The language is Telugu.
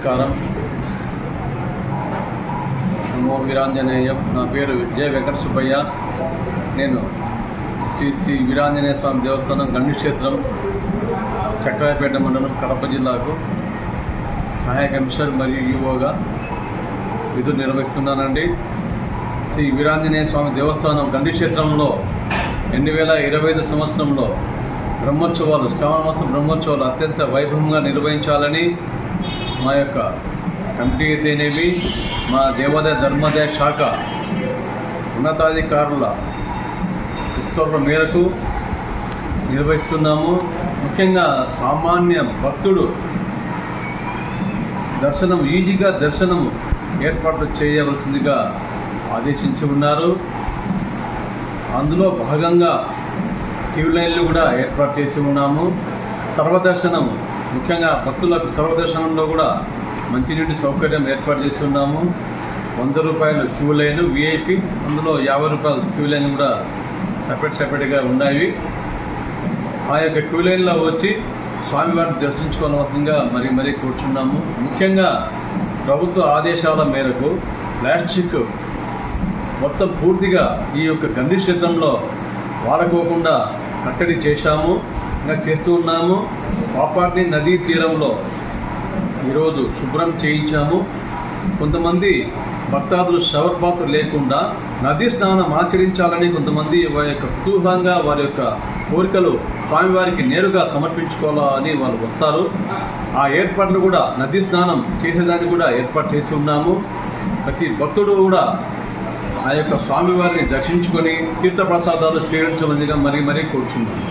నమస్కారం. నమో వీరాంజనేయం. నా పేరు జయ వెంకట సుబ్బయ్య నేను శ్రీ శ్రీ వీరాంజనేయ స్వామి దేవస్థానం గండి క్షేత్రం చక్రాయపేట మండలం కడప జిల్లాకు సహాయ కమిషనర్ మరియు ఈఓగా విధులు నిర్వహిస్తున్నానండి. శ్రీ వీరాంజనేయ స్వామి దేవస్థానం గండి క్షేత్రంలో రెండు వేల ఇరవై ఐదు సంవత్సరంలో బ్రహ్మోత్సవాలు శ్రావణ మాసం బ్రహ్మోత్సవాలు అత్యంత వైభవంగా నిర్వహించాలని మా యొక్క కమిటీ అయితేనేవి మా దేవాదాయ ధర్మాదాయ శాఖ ఉన్నతాధికారుల ఉత్తర్వుల మేరకు నిర్వహిస్తున్నాము. ముఖ్యంగా సామాన్య భక్తుడు దర్శనం ఈజీగా దర్శనం ఏర్పాటు చేయవలసిందిగా ఆదేశించి ఉన్నారు. అందులో భాగంగా క్యూ లైన్లు కూడా ఏర్పాటు చేసి ఉన్నాము. సర్వదర్శనము ముఖ్యంగా భక్తులకు సర్వదర్శనంలో కూడా మంచినీటి సౌకర్యం ఏర్పాటు చేసి ఉన్నాము వంద రూపాయలు క్యూ లైన్ విఐపి అందులో యాభై రూపాయలు క్యూ లైన్ కూడా సపరేట్ సపరేట్గా ఉన్నాయి. ఆ యొక్క క్యూ లైన్లో వచ్చి స్వామివారిని దర్శించుకోవాల్సిందిగా మరీ మరీ కూర్చున్నాము. ముఖ్యంగా ప్రభుత్వ ఆదేశాల మేరకు ప్లాస్టిక్ మొత్తం పూర్తిగా ఈ యొక్క గంధి క్షేత్రంలో వాడుకోకుండా కట్టడి చేశాము ఇంకా చేస్తూ ఉన్నాము. పాపాటిని నదీ తీరంలో ఈరోజు శుభ్రం చేయించాము. కొంతమంది భక్తాదులు షవర్ బాత్ లేకుండా నదీ స్నానం ఆచరించాలని కొంతమంది వారి యొక్క కుతూహలంగా వారి యొక్క కోరికలు స్వామివారికి నేరుగా సమర్పించుకోవాలని వాళ్ళు వస్తారు. ఆ ఏర్పాట్లు కూడా నదీ స్నానం చేసేదానికి కూడా ఏర్పాటు చేసి ఉన్నాము. ప్రతి భక్తుడు కూడా ఆ యొక్క స్వామివారిని దర్శించుకొని తీర్థప్రసాదాలు స్వీకరించవలసిగా మరీ మరీ కోరుచున్నాను.